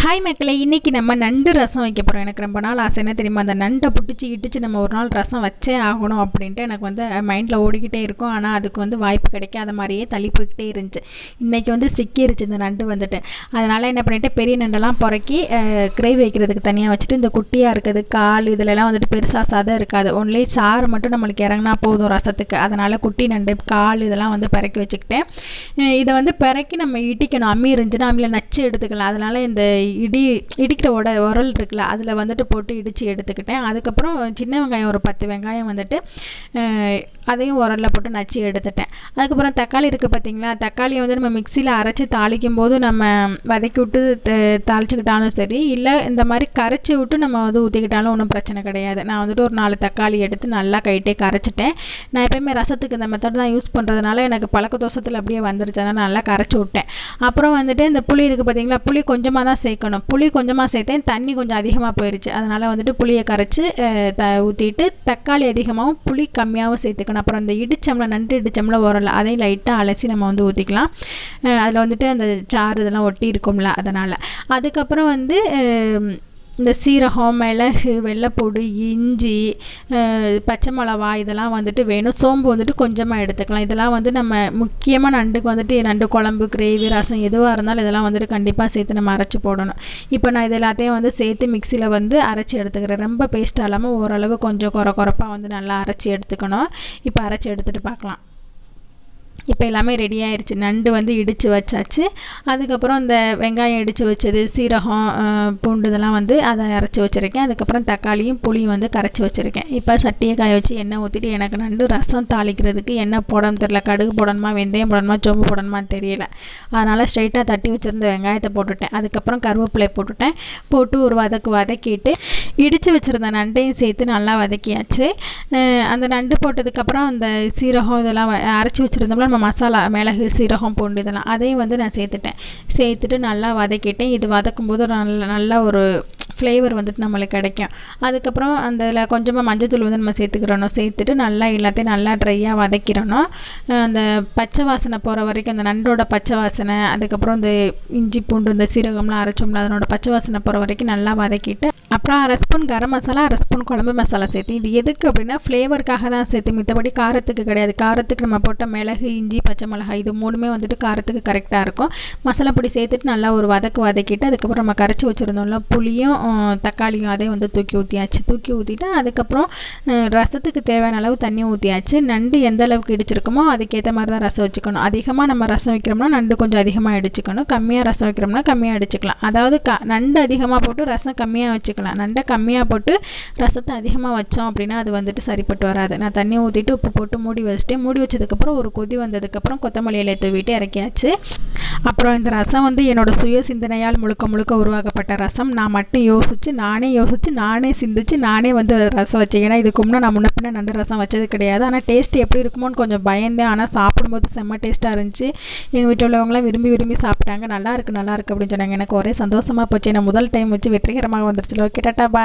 Hi மக்களே இன்றைக்கி நம்ம நண்டு ரசம் வைக்க போகிறோம் எனக்கு ரொம்ப நாள் ஆசை. என்ன தெரியுமா? அந்த நண்டை பிடிச்சி இடித்து நம்ம ஒரு நாள் ரசம் வச்சே ஆகணும் அப்படின்ட்டு எனக்கு வந்து மைண்டில் ஓடிக்கிட்டே இருக்கும். ஆனால் அதுக்கு வந்து வாய்ப்பு கிடைக்காத மாதிரியே தள்ளி போய்கிட்டே இருந்துச்சு. இன்றைக்கி வந்து சிக்கிருச்சு இந்த நண்டு வந்துட்டு. அதனால் என்ன பண்ணிவிட்டு பெரிய நண்டெல்லாம் புறக்கி கிரேவி வைக்கிறதுக்கு தனியாக வச்சுட்டு இந்த குட்டியாக இருக்குது கால் இதிலெல்லாம் வந்துட்டு பெருசாக சாதம் இருக்காது. ஒன்லி சாறு மட்டும் நம்மளுக்கு இறங்கினா போதும் ரசத்துக்கு. அதனால் குட்டி நண்டு கால் இதெல்லாம் வந்து பிறக்கி வச்சுக்கிட்டேன். இதை வந்து பிறக்கி நம்ம இடிக்கணும். அம்மி இருந்துச்சுன்னா அம்மியில் நச்சு எடுத்துக்கலாம். அதனால் இந்த இடி இடிக்கிற உட உரல் இருக்குல்ல அதில் வந்துட்டு போட்டு இடித்து எடுத்துக்கிட்டேன். அதுக்கப்புறம் சின்ன வெங்காயம் ஒரு பத்து வெங்காயம் வந்துட்டு அதையும் உரலில் போட்டு நச்சு எடுத்துட்டேன். அதுக்கப்புறம் தக்காளி இருக்குது பார்த்திங்களா தக்காளியை வந்து நம்ம மிக்சியில் அரைச்சி தாளிக்கும் போது நம்ம வதக்கி விட்டு தாளிச்சிக்கிட்டாலும் சரி இல்லை இந்த மாதிரி கரைச்சி விட்டு நம்ம வந்து ஊற்றிக்கிட்டாலும் ஒன்றும் பிரச்சனை கிடையாது. நான் வந்துட்டு ஒரு நாலு தக்காளி எடுத்து நல்லா கைட்டே கரைச்சிட்டேன். நான் எப்போயுமே ரசத்துக்கு இந்த மெத்தட் தான் யூஸ் பண்ணுறதுனால எனக்கு பழக்க தோசத்தில் அப்படியே வந்துருச்சு. அதனால் நல்லா கரைச்சி விட்டேன். அப்புறம் வந்துட்டு இந்த புளி இருக்குது பார்த்திங்களா புளி கொஞ்சமாக தான் சேர்க்கணும். புளி கொஞ்சமாக சேர்த்தேன். தண்ணி கொஞ்சம் அதிகமாக போயிடுச்சு அதனால் வந்துட்டு புளியை கரைச்சி த ஊற்றிட்டு தக்காளி அதிகமாகவும் புளி கம்மியாகவும் சேர்த்துக்கணும். அப்புறம் அந்த இடிச்சம்ல நண்டு இடிச்சம்ல உரல அதையும் லைட்டாக அலசி நம்ம வந்து ஊற்றிக்கலாம் அதில் வந்துட்டு அந்த சாறு இதெல்லாம் ஒட்டி இருக்கும்ல அதனால். அதுக்கப்புறம் வந்து இந்த சீரகம் மிளகு வெள்ளைப்பூடு இஞ்சி பச்சை மிளவா இதெல்லாம் வந்துட்டு வேணும். சோம்பு வந்துட்டு கொஞ்சமாக எடுத்துக்கலாம். இதெல்லாம் வந்து நம்ம முக்கியமாக நண்டுக்கு வந்துட்டு நண்டு குழம்பு கிரேவி ரசம் எதுவாக இருந்தாலும் இதெல்லாம் வந்துட்டு கண்டிப்பாக சேர்த்து நம்ம அரைச்சி போடணும். இப்போ நான் இது எல்லாத்தையும் வந்து சேர்த்து மிக்சியில் வந்து அரைச்சி எடுத்துக்கிறேன். ரொம்ப பேஸ்ட்டாக இல்லாமல் ஓரளவு கொஞ்சம் குறை குறைப்பாக வந்து நல்லா அரைச்சி எடுத்துக்கணும். இப்போ அரைச்சி எடுத்துகிட்டு பார்க்கலாம். இப்போ எல்லாமே ரெடி ஆயிடுச்சு நண்டு வந்து இடித்து வச்சாச்சு. அதுக்கப்புறம் இந்த வெங்காயம் இடித்து வச்சது சீரகம் பூண்டு இதெல்லாம் வந்து அதை அரைச்சி வச்சுருக்கேன். அதுக்கப்புறம் தக்காளியும் புளியும் வந்து கரைச்சி வச்சுருக்கேன். இப்போ சட்டியை காய வச்சு எண்ணெய் ஊற்றிட்டு எனக்கு நண்டு ரசம் தாளிக்கிறதுக்கு என்ன போடணும் தெரில கடுகு போடணுமா வெந்தயம் போடணுமா சோம்பு போடணுமா தெரியல. அதனால் ஸ்ட்ரைட்டாக தட்டி வச்சுருந்த வெங்காயத்தை போட்டுட்டேன். அதுக்கப்புறம் கருவேப்பிலை போட்டுட்டேன். போட்டு ஒரு வதக்கு வதக்கிட்டு இடித்து வச்சுருந்த நண்டையும் சேர்த்து நல்லா வதக்கியாச்சு. அந்த நண்டு போட்டதுக்கப்புறம் அந்த சீரகம் இதெல்லாம் அரைச்சி வச்சுருந்தோம்னா நம்ம மசாலா மிளகு சீரகம் பூண்டு இதெல்லாம் அதையும் வந்து நான் சேர்த்துட்டேன். சேர்த்துட்டு நல்லா வதக்கிட்டேன். இது வதக்கும் போது நல்ல நல்ல ஒரு ஃப்ளேவர் வந்துட்டு நம்மளுக்கு கிடைக்கும். அதுக்கப்புறம் அதில் கொஞ்சமாக மஞ்சத்தூள் வந்து நம்ம சேர்த்துக்கிறணும். சேர்த்துட்டு நல்லா எல்லாத்தையும் நல்லா ட்ரையாக வதக்கிறணும். அந்த பச்சை வாசனை போகிற வரைக்கும் அந்த நண்டோட பச்சை வாசனை அதுக்கப்புறம் இந்த இஞ்சி பூண்டு இந்த சீரகம்லாம் அரைச்சோம்ல அதனோட பச்சை வாசனை போகிற வரைக்கும் நல்லா வதக்கிட்டு அப்புறம் அரை ஸ்பூன் கரம் மசாலா அரை ஸ்பூன் குழம்பு மசாலா சேர்த்து. இது எதுக்கு அப்படின்னா ஃப்ளேவருக்காக தான் சேர்த்து. மித்தபடி காரத்துக்கு கிடையாது. காரத்துக்கு நம்ம போட்ட மிளகு இஞ்சி பச்சை மிளகாய் இது மூணுமே வந்துட்டு காரத்துக்கு கரெக்டாக இருக்கும். மசாலா பொடி சேர்த்துட்டு நல்லா ஒரு வதக்கு வதக்கிட்டு அதுக்கப்புறம் நம்ம கரைச்சி வச்சுருந்தோம்ல புளியும் தக்காளியும் அதே வந்து தூக்கி ஊற்றியாச்சு தூக்கி ஊற்றிட்டு அதுக்கப்புறம் ரசத்துக்கு தேவையான அளவு தண்ணி ஊற்றியாச்சு நண்டு எந்த அளவுக்கு இடிச்சிருக்கோமோ அதுக்கேற்ற மாதிரி தான் ரசம் வச்சுக்கணும். அதிகமாக நம்ம ரசம் வைக்கிறோம்னா நண்டு கொஞ்சம் அதிகமாக இடிச்சுக்கணும். கம்மியாக ரசம் வைக்கிறோம்னா கம்மியாக அடிச்சுக்கலாம் அதாவது க நண்டு அதிகமாக போட்டு ரசம் கம்மியாக வச்சுக்கலாம். நண்டை கம்மியாக போட்டு ரசத்தை அதிகமாக வச்சோம் அப்படின்னா அது வந்துட்டு சரிப்பட்டு வராது. நான் தண்ணி ஊற்றிட்டு உப்பு போட்டு மூடி வச்சுட்டு மூடி வச்சதுக்கப்புறம் ஒரு கொதி வந்ததுக்கப்புறம் கொத்தமல்லி இலையை தூவிட்டு இறக்கியாச்சு. அப்புறம் இந்த ரசம் வந்து என்னோடய சுய சிந்தனையால் முழுக்க முழுக்க உருவாக்கப்பட்ட ரசம். நான் மட்டும் யோசித்து நானே யோசித்து நானே சிந்திச்சு நானே வந்து ரசம் வச்சேன். ஏன்னா இதுக்கு முன்னே நான் முன்ன பின்ன நண்டு ரசம் வச்சது கிடையாது. ஆனால் டேஸ்ட் எப்படி இருக்குமோன்னு கொஞ்சம் பயந்தேன். ஆனால் சாப்பிடும்போது செம்ம டேஸ்ட்டாக இருந்துச்சு. எங்கள் வீட்டில் உள்ளவங்களாம் விரும்பி விரும்பி சாப்பிட்டாங்க. நல்லா இருக்குது நல்லா இருக்குது அப்படின்னு சொன்னாங்க. எனக்கு ஒரே சந்தோஷமாக போச்சு. நான் முதல் டைம் வச்சு வெற்றிகரமாக வந்துருச்சு. ஓகே ওকে টাটা বাই